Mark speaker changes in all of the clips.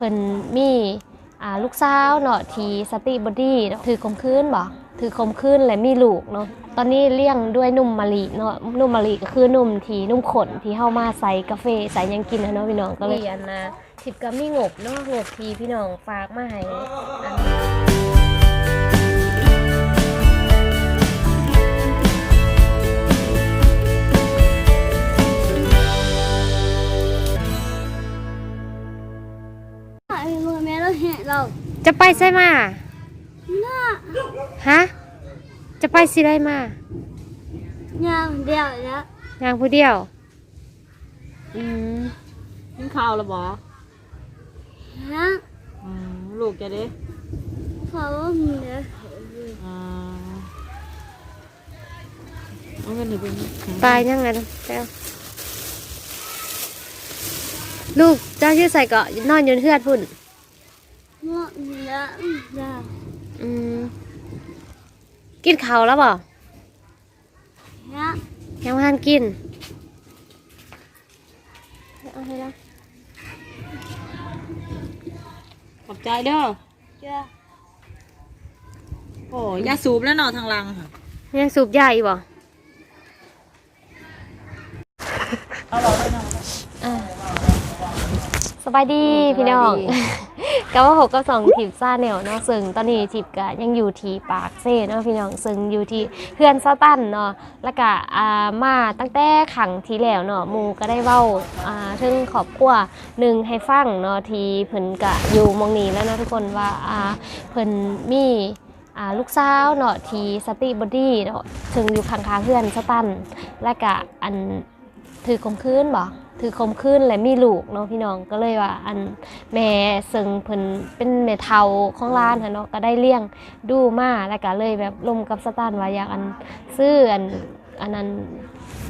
Speaker 1: เพิ่นมีอ่าลูกสาวเนาะที่สติบอดี้ถือคมคืนบ่ถือคมคืนและมีลูกเนาะตอนนี้เลี้ยงด้วยนุ่มมะลิเนาะนุ่มมะลิก็คือนุ่มที่นุ่มขนที่เฮามาใส่กาแฟใส่หยังกินนะเนาะพี่น้องก็เลยอันนะทิปก็มีงบเนาะงบที่พี่น้องฝากมาให้อัน จะไปใช่มา
Speaker 2: หน้า
Speaker 1: ฮะจะไปสิได้มา
Speaker 2: ยางเดียวแล้ว
Speaker 1: ยางผู้เดียว อืม
Speaker 3: กินข้าวแล้วบ่
Speaker 2: ฮะ
Speaker 3: อืมลูกจะได้
Speaker 2: เพราะว่ามีเนื้อ
Speaker 3: อ่าเอาเงินหนึ่งเป็น
Speaker 1: ตายยังไงนะแต้วลูกเจ้าชื่อใส่เกาะนอนอยืนเทือนพุ่น
Speaker 2: หมดแล้วยา
Speaker 1: อืมกินข้าวแล้วบ่
Speaker 2: ฮะ
Speaker 1: ยังไม่ทันกินเอาให้แล้ว
Speaker 3: ขอบใจเด้อ
Speaker 2: จ้า
Speaker 3: โอ้ยาสูบแล้วเนาะทางหลังค่ะ
Speaker 1: ยังสูบยาอีกบ่
Speaker 3: เอาบอกได้เนาะ
Speaker 1: อ่าสบายดีพี่น้องกับ ว่าหกกับสองทีบซ่าแนวเนาะซึ่งตอนนี้ทีบกะยังอยู่ที่ปากเซ่เนาะพี่น้องซึ่งอยู่ที่เพื่อนซาตันเนาะแล้วก็อ่ามาตั้งแต่ขังทีแล้วเนาะมูก็ได้เว้าอ่าถึงขอบครัวหนึ่งให้ฟังเนาะทีเพิ่นกะอยู่มองนี้แล้วเนาะทุกคนว่าอ่าเพิ่นมีอ่าลูกสาวเนาะทีสติบอดี้เนาะถึงอยู่ข้างๆเพื่อนซาตันแล้วก็อันถือคมคืนบ่ ถือคมคืนและมีลูกเนาะพี่น้องก็เลยว่า อันแม่ซึ่งเพิ่นเป็นแม่เฒ่าของร้านหั้นเนาะก็ได้เลี้ยงดูมาแล้วก็เลยแบบลมกับสตานว่าอยากอันซื้ออันอันนั้น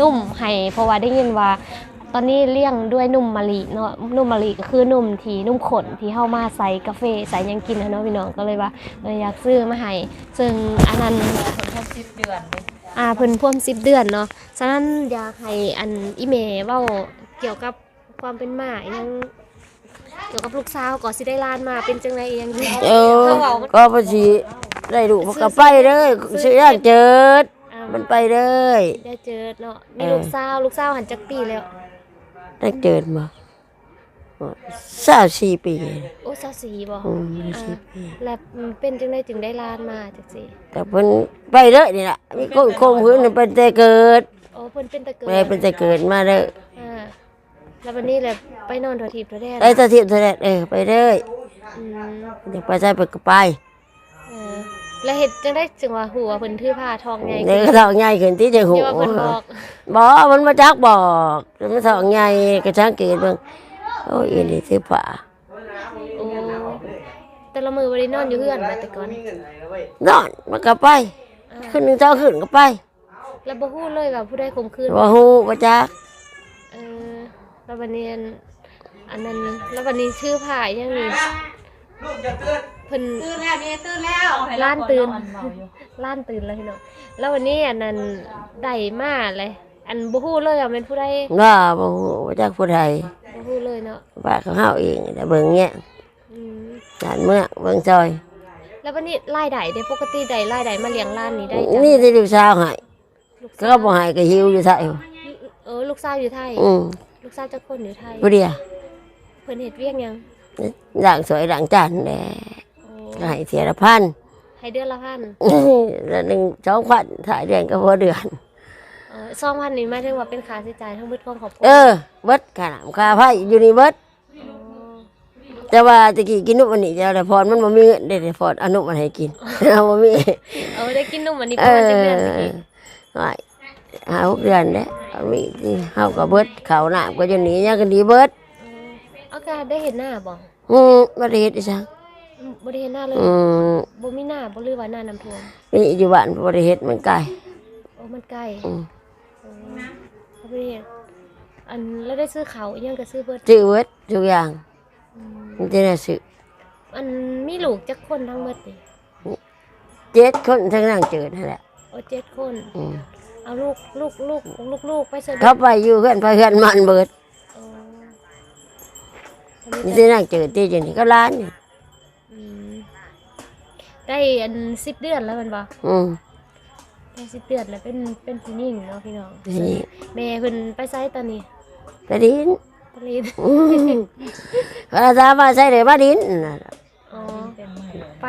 Speaker 1: นุ่มให้เพราะว่าได้ยินว่าตอนนี้เลี้ยงด้วยนุ่มมะลิเนาะนุ่มมะลิก็คือนุ่มที่นุ่มขนที่เฮามาใส่กาแฟใส่หยังกินหั้นเนาะพี่น้องก็เลยว่าเอออยากซื้อมาให้ซึ่งอันนั้น
Speaker 3: คนแค่สิบเดือนเลย
Speaker 1: อ่าเพิ่นพ่วมสิบเดือนเนาะฉะนั้นอยากให้อันอีเมเว้าเกี่ยวกับความเป็นมาอิหยังเกี่ยวกับลูกสาวก่อนสิได้ลานมาเป็นจังไดอิหยังไง
Speaker 4: เออ
Speaker 1: เขาเว้ามัน
Speaker 4: ก็พอสีได้ดูมันก็ไปเลยซื้อย่างเจิด
Speaker 1: อ่า
Speaker 4: มันไปเลย
Speaker 1: ได้เจอเนาะมีลูกสาวลูกสาวหันจักปีแล้ว
Speaker 4: ได้เจิดมาสามสี่ปี
Speaker 1: โอ้สาวสีบ่
Speaker 4: อืม
Speaker 1: อ่า
Speaker 4: สี่ปี
Speaker 1: แล้วเป็นจังไดจึงได้ลานมาจังซี่
Speaker 4: แต่เพิ่นไปเลยนี่ล่ะมีคนคงพื้นเป็นแต่เกิด
Speaker 1: โอ้เพิ่นเป็นตะเกิด
Speaker 4: แม่เป็นแต่เกิดมาเลย
Speaker 1: อ่า แล้ววันนี้แหละไปนอนทอทีบทอแดน
Speaker 4: ไอ้ตาทิพย์เท่านั้นเออไปเลย
Speaker 1: อืม
Speaker 4: เดี๋ยวไปใช้ไปก็ไป
Speaker 1: เออแล้วเฮ็ดจังไดจึงว่าหัวเพิ่นถือผ้าทองใหญ่
Speaker 4: เดี๋ยวก็ท้องใหญ่ขึ้นที่จะหู
Speaker 1: ที่ว่าเพิ่นบอก
Speaker 4: บอกมันมาจักบอกมันท้องใหญ่ก็ช่างเกิดเบิ่งโอ้ยอันนี้ซื้อผ้า
Speaker 1: โอ้แต่ละมือวันนี้นอนอยู่เพื่อนมาแต่ก่อน
Speaker 4: นอนมันก็ไป
Speaker 1: อ่า
Speaker 4: ขึ้นหนึ่งเจ้าขึ้นก็ไป
Speaker 1: แล้วบ่ฮู้เลยว่าผู้ใดข่มขืน
Speaker 4: ว่าฮู้ว่าจัก
Speaker 1: เออ แล้ววันนี้อันอันนั้นแล้ววันนี้ชื่อผ้ายังนี่เพิ่น
Speaker 3: ตื่นแล้วนี่ตื่นแล้วให้
Speaker 1: ล้านตื่น
Speaker 3: ก่อเบาอยู่
Speaker 1: ล้านตื่นแล้วพี่น้องแล้ววันนี้อันนั้นได้มาเลย อันบ่ฮู้เลยว่าเป็นผู้ใด
Speaker 4: ว่าบ่ฮู้ว่าจักผู้ใด
Speaker 1: บ่ฮู้เลยเนาะ
Speaker 4: ว่าเขาเฮาเองแต่เบิ่งเงี้ย
Speaker 1: อืม
Speaker 4: ด้านเมืองเบิ่งซอย
Speaker 1: แล้ววันนี้รายได้ได้ปกติได้รายได้มาเลี้ยงร้านนี้ได้จัง
Speaker 4: นี่ที่ลูกสาวให้
Speaker 1: ลูก
Speaker 4: ก็
Speaker 1: สาว
Speaker 4: บ่ให้ก็หิวอยู่ไส
Speaker 1: เออลูกสาวอยู่ไทย
Speaker 4: อืม
Speaker 1: ลูกสาวจักคนอยู่ไทย
Speaker 4: ผู้เดียว
Speaker 1: เพิ่นเฮ็ดเวียกหยัง
Speaker 4: ล้างสวยล้างจานแหละ
Speaker 1: โอ้
Speaker 4: ก็ให้เสียละพัน
Speaker 1: ให้เดือนละพัน
Speaker 4: ละหนึ่งสองพันถ่ายเดือนก็พอเดือน
Speaker 1: เออสองพันนี้หมายถึงว่าเป็นค่าใช้จ่ายทั้งหมดของครอบครัว
Speaker 4: เออเบิดค่าน้ำค่าไฟอยู่นี่เบิดแต่ว่าตะกี้กินนุ่มอันนี้เจ้าแต่พรมันบ่มีเงินได้แต่พรเอานุ่มมันให้กิน เอาบ่มี
Speaker 1: เออได้กินนมอันนี้
Speaker 4: เอ
Speaker 1: ประมาณ
Speaker 4: อ
Speaker 1: จักเดือนตะกี้
Speaker 4: ไม่หาหกเดือนแล้ว มีที่เฮาก็เบิดข้าวน้ำก็อยู่นี่ยังก็ดีเบิด
Speaker 1: เอาการได้เห็นหน้าบ่
Speaker 4: อืมบ่ได้เฮ็ดอีสัง
Speaker 1: อืมบ่ได้เห็นหน้าเลย
Speaker 4: อืม
Speaker 1: บ่มีหน้าบ่หรือว่าหน้าน้ำท่วม
Speaker 4: นี่อยู่บ้านบ่ได้เฮ็ดมันไกล
Speaker 1: โอ้มันใกล้
Speaker 4: อืม
Speaker 1: โอ้เขาบ่ได้เฮ็ดอันแล้วได้ซื้อเขาวอิหยังก็ซื้อเบิด
Speaker 4: ซื้อเบิดทุกอย่าง
Speaker 1: อืม
Speaker 4: มันจะได้ซื้อ
Speaker 1: อันมีลูกจักคนทั้งหมดนี่
Speaker 4: เจ็ดคนทั้งนั้นเจิดนั่นแหละ
Speaker 1: โอ้เจ็ดคน
Speaker 4: อืม
Speaker 1: เอาลูกลูกลูกลูกลูกไปเสด็จ
Speaker 4: เขาไปอยู่เพื่อนไปเพื่อนมันเบิด
Speaker 1: โอ้
Speaker 4: นี่สินั่งเจอตีจังนี่ก็ร้านนี่
Speaker 1: อืมได้อันสิบเดือนแล้วแมันบ่
Speaker 4: อืม
Speaker 1: ได้สิบเดือนแล้วเป็นเป็นผู้หญิงเนาะพี่น้อง
Speaker 4: ทีนี้
Speaker 1: แม่เพิ่นไปไสตอนนี้
Speaker 4: ไปดิน
Speaker 1: ไปเรียน
Speaker 4: อืมภาษามาใส่เลยมาดินน่ะ
Speaker 1: อ๋อ ไป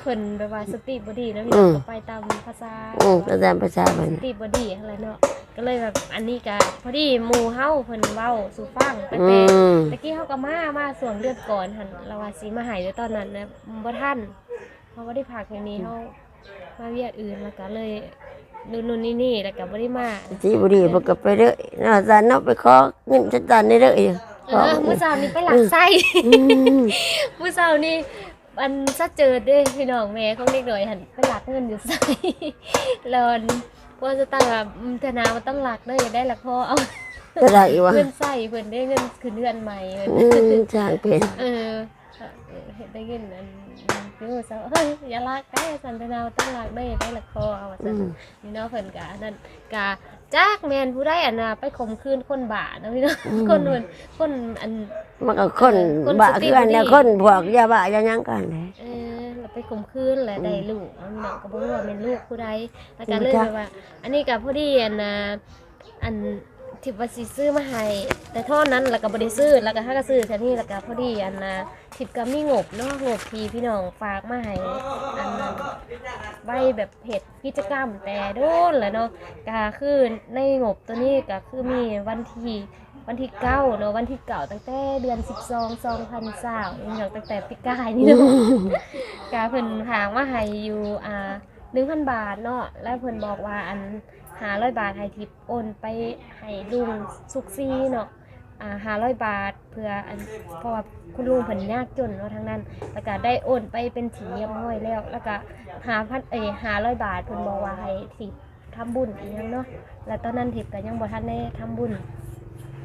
Speaker 1: เพิ่นแบบว่าสติบ่ดีเนาะพี่น้อง
Speaker 4: อืม
Speaker 1: ก็ไปตามภาษา
Speaker 4: อืมภาษาภาษามัน
Speaker 1: สติบ่ดีอะไรเนาะก็เลยแบบอันนี้ก็พอดีหมู่เฮาเพิ่นเว้าสู่ฟังตั้ง
Speaker 4: อื
Speaker 1: แต่
Speaker 4: ม
Speaker 1: ตะกี้เฮาก็มามาส่วงเดือนก่อนหั่นเราว่าสิมาใหายตอนนั้นนะบ่ทันเพราะว่าได้พักอย่างนี้เฮามาเวียกอื่นแล้วก็เลยนู่นนู่นนี่นี่แล้วก็บ่ได้มา
Speaker 4: ที่บุรีมันก็ไปเรื่อยน่าจะนับไปขอเงินชัดจันได้เรื่อย
Speaker 1: เออมื้อเช้านี้ไปหลักไส้
Speaker 4: อืม
Speaker 1: มื้อเช้านี้ อันซะเจอเด้พี่น้องแม่ของเด็กน้อยหั่นไปหลักเงินอยู่ไสแล้วอันพอจะตั้งว่าอืมธนามันต้องหลักเด้ออย่าได้หลักพอเอา
Speaker 4: ก็ได้อีกว่า
Speaker 1: เงินใส่เพิ่นได้เงินคืนเดือนใหม่เพิ่น
Speaker 4: อืมช่างเป็น
Speaker 1: เออเห็นได้เงินอันคือว่าซะเฮ้ยอย่ารักได้สันทนาต้องรักได้ได้ละคอเอาว่า
Speaker 4: อื
Speaker 1: ซั่น
Speaker 4: ม
Speaker 1: นี่เนาะเพิ่นกะนั่นกะจักแม่นผู้ใดอันน่ะไปข่มขืนคนบ้าเนาะพี่เนาะคนอื่นคนอัน
Speaker 4: มันก็คน
Speaker 1: คน
Speaker 4: บ้า
Speaker 1: สติ
Speaker 4: คือกัน
Speaker 1: บ่ดี
Speaker 4: นะคนพวกยาบ้ายาหยังกันเลย
Speaker 1: เออแล้วไปข่มขืนแล้วได้ลูกเนาะพี่น้องก็บ่รู้ว่าเป็นลูกผู้ใดแล้วก็
Speaker 4: อืม
Speaker 1: เลย
Speaker 4: จ้ะ
Speaker 1: แบบว่า อันนี้ก็พอดีอันน่ะอันที่ว่าสิซื้อมาให้แต่เท่านั้นแล้วก็บ่ได้ซื้อแล้วก็ถ้าก็ซื้อแค่นี้แล้วก็พอดีอันน่ะทิปก็มีงบเนาะงบที่พี่น้องฝากมาให้อันนั้นไว้แบบเพจกิจกรรมแต่โดนแหละเนาะก็คือในงบตัวนี้ก็คือมีวันที่ วันที่เก้าเนาะวันที่เก่าตั้งแต่เดือนสิบสองสองพันสามอย่างตั้งแต่ปีกายนี่เนาะกาเพิ่นหางว่าให้อยู่อ่าหนึ่งพันบาทเนาะแล้วเพิ่นบอกว่าอันหาร้อยบาทให้ทิปโอนไปให้ลุงสุกซีเนาะอ่าหาร้อยบาทเพื่ออันเพราะว่าคุณลุงเพิ่นยากจนเนาะทั้งนั้นแล้วก็ได้โอนไปเป็นถีเรียบร้อยแล้ว แล้วก็หาพันเอยหาร้อยบาทเพิ่นบอกว่าให้ทิปทำบุญอีกยังเนาะแล้วตอนนั้นทิปก็ยังบ่ทันได้ทำบุญ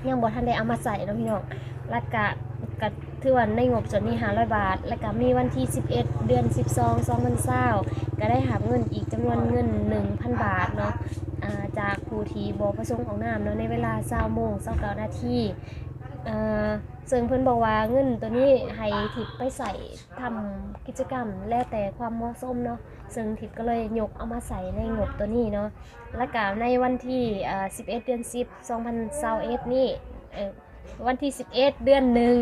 Speaker 1: ยังบ่ทันได้เอามาใส่เนาะพี่น้องแล้วก็ก็ถือว่าในงบส่วนนี้500 บาท แล้วก็มีวันที่ 11 เดือน 12 2020ก็ได้หาเงินอีกจำนวนเงิน 1,000 บาทเนาะจากผู้ที่บ่ประสงค์ของน้ำเนาะในเวลา20โมง29นาทีเอ่อ ซึ่งเพื่อนบอกว่าเงินตัวนี้ให้ทิพไปใส่ทำกิจกรรมแล้วแต่ความเหมาะสมเนาะซึ่งทิพก็เลยยกเอามาใส่ในงบตัวนี้เนาะแล้วก็ในวันที่11เดือน10 2021นี่ วันที่ 11 เดือนหนึ่ง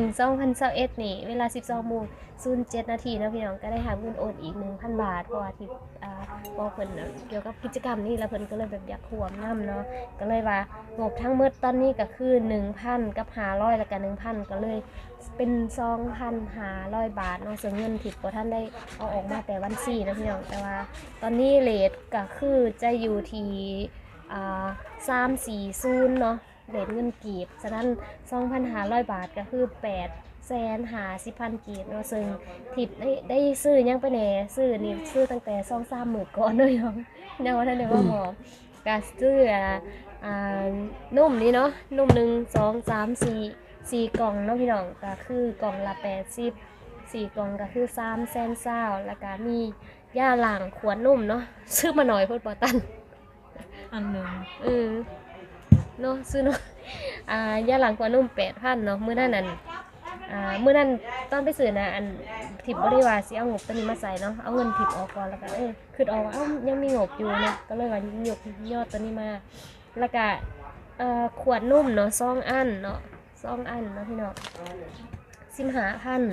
Speaker 1: 2021นี่ เวลา 12โมง07นาทีนะพี่น้องก็ได้หาเงินโอนอีก 1,000 บาท เพราะว่าที่อ่าบอกเพิ่นนะเกี่ยวกับกิจกรรมนี้แล้วเพิ่นก็เลยแบบอยากห่วมนํเนาะก็เลยว่างบทั้งหมดตอนนี้ก็คือ 1,000 กับ500แล้วก็1,000 ก็เลยเป็น2,500 บาทเนาะส่วนเงินทิปบ่ท่านได้เอาออกมาแต่วัน4นะพี่น้องแต่ว่า ตอนนี้เลทก็คือจะอยู่ที่ สามสี่ศูนย์เนาะเลทเงินกีบ ฉะนั้นสองพันห้าร้อยบาทก็คือแปดแสนหาสิพันกีบเนาะซึ่งทิปได้ได้ซื้อยังไปแหน่ซื้อนี่ซื้อตั้งแต่สองสามหมื่นก่อนเลยเนาะยังว่าท่านเดียวว่าหมอก็ซื้ออ่านุ่มนี่เนาะนุ่มหนึ่งสองสามสี่สี่กล่องเนาะพี่น้องก็คือกล่องละแปดสิบสี่กล่องก็คือสามแสนเศร้าแล้วก็มีย่าหลังขวดนุ่มเนาะซื้อมาหน่อยพื่อปอตัน
Speaker 3: อันหนึ่ง
Speaker 1: เออเนาะซื้อเนาะอ่าย่าหลังขวดนุ่มแปดพันเนาะมื้อนั้นนั่นอ่ามื้อนั้นตอนไปซื้อนะอันทิปบริวาสิเอางบตัวนี้มาใส่เนาะเอาเงินทิปออกก่อนแล้วก็เออคือออกว่าเอ้ายังมีงบอยู่เนาะก็เลยว่ายกยอดตัวนี้มา แล้วก็เอ่อขวดนุ่มเนาะซองอันเนาะซองอันเนาะพี่เนาะสิมหาพัน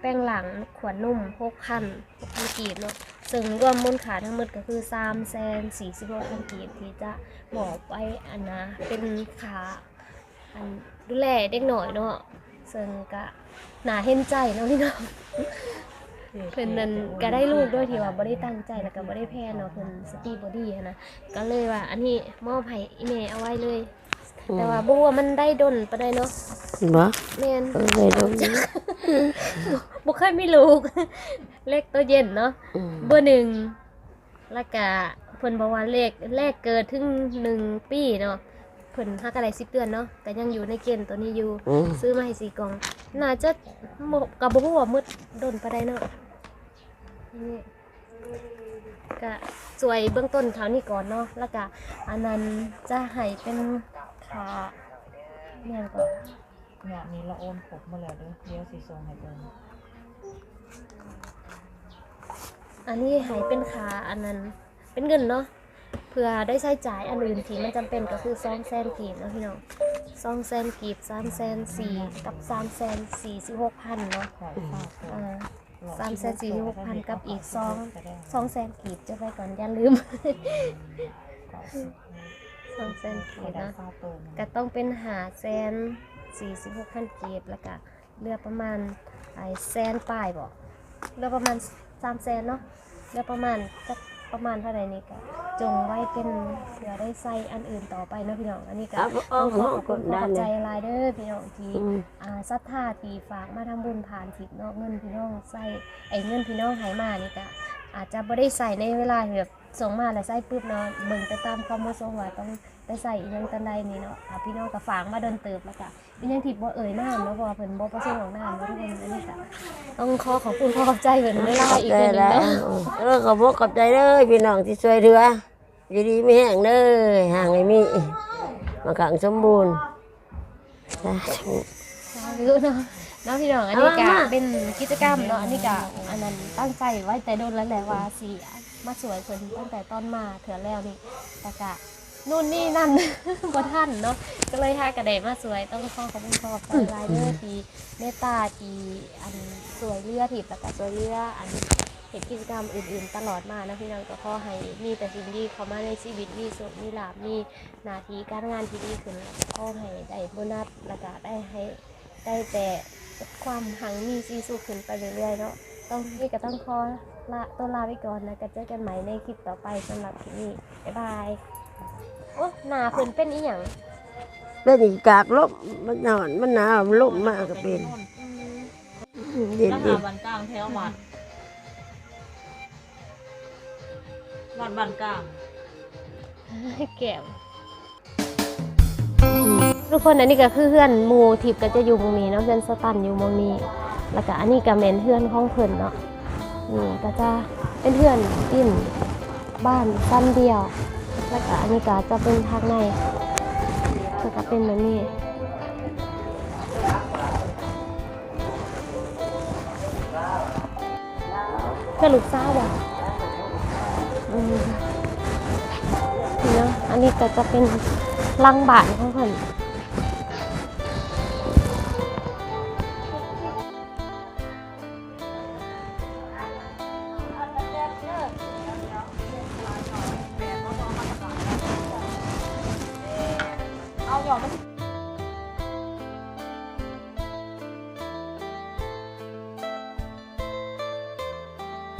Speaker 1: แป้งหลังขวดนุ่มหกพันหกพันกีบเนาะ ซึ่งรวมมูลค่าทั้งหมดก็คือสามแสนสี่สิบหกพันกีบที่จะบอกไปอันนะเป็นขาอันดูแลเด็กหน่อยเนาะซึ่งก็น่าเห็นใจเนาะพี่น้องเพิ่นนั้นก็ได้ลูกด้วยที่ว่าบ่ได้ตั้งใจแล้วก็บ่ได้แพ้เนาะเพิ่นสตีบอดี้นะก็เลยว่าอันนี้มอบให้อีเมเอาไว้เลย แต่ว่าบ่รู้ว่ามันได้ดนปานใดเนาะ
Speaker 4: บ่
Speaker 1: แม่น
Speaker 4: เออเลยดู
Speaker 1: บ่เคยมีลูก เลขตัวเย็นเนาะ
Speaker 4: อืม
Speaker 1: เบอร์หนึ่งแล้วก็เพิ่นบอกว่าเลขเลขเกิดถึงหนึ่งปีเนาะเพิ่นฮักอะไรสิบเดือนเนาะแต่ยังอยู่ในเกณฑ์ตัวนี้อยู่
Speaker 4: อืม
Speaker 1: ซื้อมาให้สี่กล่อง น่าจะบ่กับบ่ฮู้ว่ามืดโดนปานใดเนาะนี่ก็สวยเบื้องต้นเท่านี้ก่อนเนาะ แล้วก็อันนั้นจะให้เป็นขาเนี่ยก่อน
Speaker 3: เนี่ยมีละโอนครบหมาแล้วเด้อเดี๋ยวสิส่งให้เบิ่ง
Speaker 1: อันนี้ให้เป็นขาอันนั้นเป็นเงินเนาะเพื่อได้ใช้จ่ายอันอื่นที่มันจำเป็นก็คือซองแซนกีบเนาะพี่น้องซองแซนกีบสามแซนสี่กับสามแซนสี่สิบหกพันเนาะ
Speaker 3: ขอฝากตัว
Speaker 1: อ่าสามแสนสี่สิบหกพันกับอีกสองสองแสนกีบจะไปก่อนอย่าลืมสองแสนกีบ
Speaker 3: ได้
Speaker 1: นะ
Speaker 3: ฝากตัวมา
Speaker 1: ก็ต้องเป็นหาแสนสี่สิบหกพันกีบแล้วก็เรือประมาณไอแสนป้ายบอกเรือประมาณ สามแสนเนาะเรือประมาณจะประมาณเท่าไหร่นี่ก็จงไว้เป็นเผื่อได้ใส่อันอื่นต่อไปเนาะพี่น้องอันนี้ก็
Speaker 4: ครับ
Speaker 1: ต้องขอขอบ
Speaker 4: ก
Speaker 1: คุ
Speaker 4: ด
Speaker 1: ณข
Speaker 4: ด้า
Speaker 1: อนบ
Speaker 4: เนี่
Speaker 1: ใจ
Speaker 4: ย
Speaker 1: หลายเด้อพี่น้องที่
Speaker 4: อืม
Speaker 1: อ่าศรัทธาที่ฝากมาทำบุญผ่านทิปเนาะเงินพี่น้องใส่ไอ้เงินพี่น้องใหายมานี่ก็อาจจะไม่ได้ใส่ในเวลาที่แบบส่งมาแล้วใส่ปุ๊บเนาะเบิ่งไปตามความประสงค์ว่าต้อง ได้ใส่อีกยังตันใดนี่เนาะอ่าพี่น้องก็ฝากมาเดินเติบแล้วก็เป็นยังทิปบ่เอ่ยน้ำเนาะเพราะว่าเพิ่นบ่ประสงค์ออกน้ำเนาะทุกคนอันนี้ก็ต้องขอขอบคุณขอขอบใจเพิ่นเวลาอีก
Speaker 4: ได้
Speaker 1: เดือนหนึง
Speaker 4: แล้ว
Speaker 1: เนาะ
Speaker 4: เออขอบคุณขอบใจเด้อพี่น้องที่ช่วยเรืออยู่ดีไม่แห้งเด้อห่างไอ้มีมาขังสมบูรณ์สาธุ
Speaker 1: สาธุเนาะเนาะพี่น้องอันนี้ก็
Speaker 4: เอามา
Speaker 1: เป็นกิจกรรมเนาะอันนี้ก็อันนั้นตั้งใจไว้แต่โดนแล้วแหละว่าสิมาสวยเพิ่นตั้งแต่ตอนมาเถื่อแล้วนี่แต่ก็ นู่นนี่นั่น บ่ท่านเนาะก็เลยหากระเดมาสวยต้องขอขอบคุณขอบใจรายเดอร์ที่เมตตาที่อันสวยเรือที่ประกาศสวยเรืออันเห็นกิจกรรมอื่น ๆ ตลอดมานะพี่น้องก็ขอให้มีแต่สิ่งดีเข้ามาในชีวิตมีสุขมีลาบมีหน้าที่การงานที่ดีขึ้นแล้วก็ขอให้ได้โบนัสแล้วก็ได้ให้ได้แต่ความหังมีซีสุขขึ้นไปเรื่อยๆเนาะต้องนี่ก็ต้องขอลาต้นลาไปก่อนนะก็เจอกันใหม่ในคลิปต่อไปสำหรับคลิปนี้บ๊ายบาย โอ้หนาเพิ่นเป็นอีหยัง
Speaker 4: เป็นอีกกากลบมันนอนมันหนาวมันลมมากก็เป็นเด็ด
Speaker 3: แล้ว
Speaker 4: ดี
Speaker 3: หาวันกลางแถววัดวัดบ้านกลาง
Speaker 1: แก้วทุกคนอันนี้ก็คือเพื่อนหมูทิพย์ก็จะอยู่หมองนี้เนาะเพื่อนสตันอยู่หมองนี้ แล้วก็อันนี้ก็เมนเพื่อนของเพิ่นเนาะนี่ก็จะเป็นเพื่อนกินบ้านสั้นเดียว แล้วก็อันนี้ก็จะเป็นทางในก็จะเป็นแบบนี้เพื่อนลูกสาวอะนี่เนาะอันนี้ก็จะเป็นลังบานของเพื่
Speaker 3: อาหยอดมัน